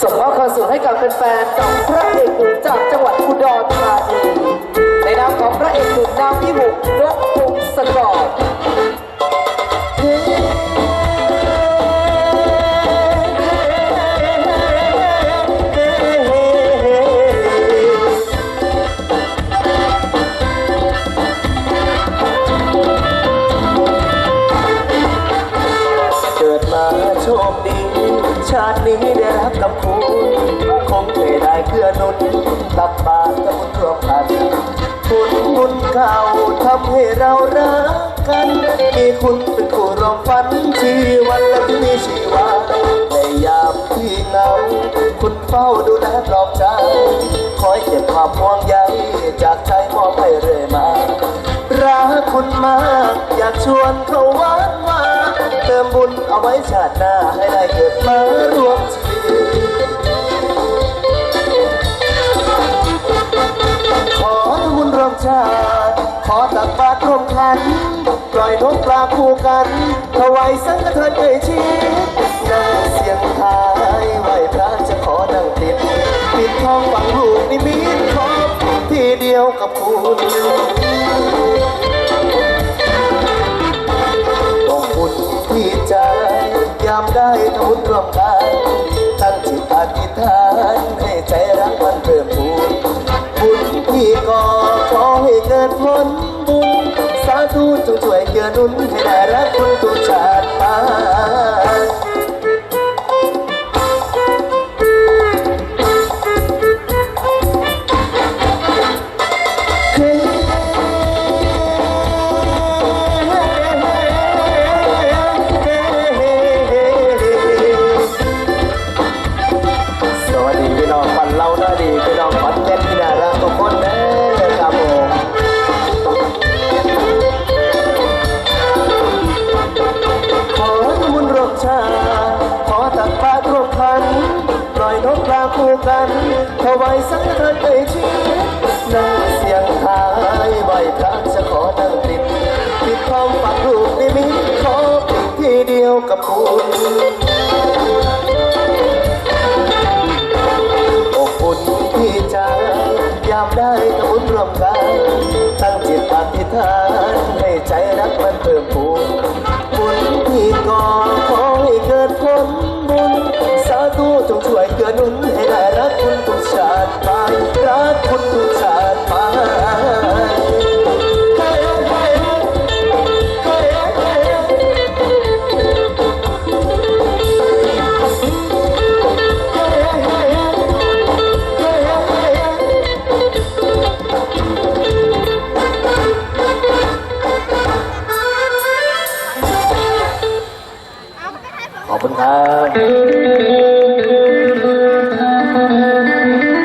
ส่งมอบความสุขให้กับแฟนๆกับพระเอกหนุ่มจากจังหวัดอุดรธานีในนามของพระเอกหนุ่มนามพิบุกนกพงศกรเกิดมาโชคดี ชาตินี้ได้รับกับคุณคงไม่ได้เพื่อหนุนตับบาตรกับบุญรวมกันบุญบุญเก่าทำให้เรารักกันมีคุณเป็นคู่รองฝันชีวันและมีชีวาในยามที่เหงาคุณเฝ้าดูแลปลอบใจคอยเก็บความห่วงใยจากใจมอบให้เรื่อยมารักคุณมากอยากชวนเขาวาน มบุญเอาไว้ชาติหน้าให้ได้เกิดมารวมชีวิตขอบุญรวมชาติ ขอตักบาตรร่วมขัน ปล่อยนกปลาคู่กันถวายสังฆทานเอ่ยชีนั่งเสียงทายไหวพระจะขอนั่งติดปิดทองฝังลูกนิมิตขอที่เดียวกับคุณ ยามได้ทุกร่วมกันตั้งจิตอธิษฐานให้ใจรักมันเพิ่มพูนบุญที่ก่อขอให้เกิดผลบุญ สาธุจงช่วยเกื้อหนุนให้ได้รักคุณทุกชาติ น้องปันเล่าหน้าดีพี่น้องขอนแก่นพี่นารักทุกคนเด้อครับผมขอบุญร่วมชา ขอตักบาตรรบพันปล่อยนกปลาคู่กันถวายสังฆทานเอ่ยชีนั่งเสียงทายไหวพระจะขอนั่งติดติดทองปักรูปนิมิตขอที่เดียวกับคุณ ทานให้ใจรักมันเพิ่มพูนบุญที่ก่อขอให้เกิดผลบุญ สาธุจงช่วยเกื้อหนุนให้ได้รักคุณทุกชาติไปรักคุณทุก 好，分开